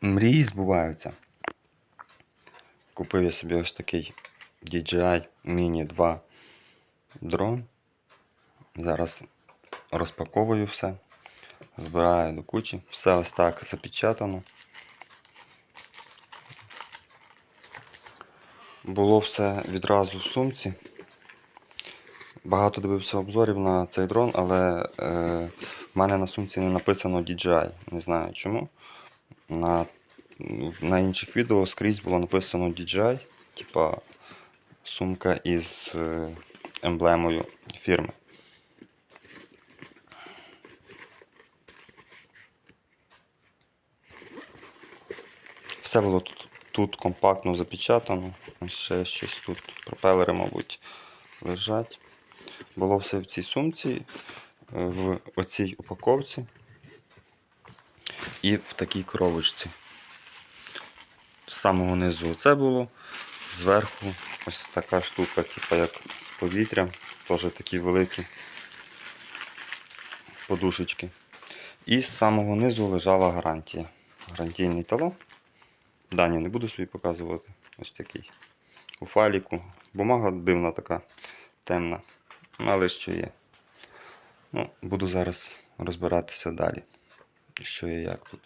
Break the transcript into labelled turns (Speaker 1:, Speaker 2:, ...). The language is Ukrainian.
Speaker 1: мрії збуваються. Купив я собі ось такий DJI Mini 2 дрон. Зараз розпаковую все, збираю до кучі. Все ось так запечатано. Було все відразу в сумці. Багато дивився обзорів на цей дрон, але е, в мене на сумці не написано DJI. Не знаю чому. На, на інших відео скрізь було написано DJI, типа сумка із е, емблемою фірми. Все було тут, тут компактно запечатано. Ще щось тут. Пропелери, мабуть, лежать. Було все в цій сумці, е, в оцій упаковці і в такій коробочці. З самого низу це було, зверху ось така штука, типу як з повітрям, теж такі великі подушечки. І з самого низу лежала гарантія. Гарантійний талон. Дані не буду собі показувати. Ось такий. У файліку. Бумага дивна така, темна. Але що є. Ну, буду зараз розбиратися далі. Що і як тут.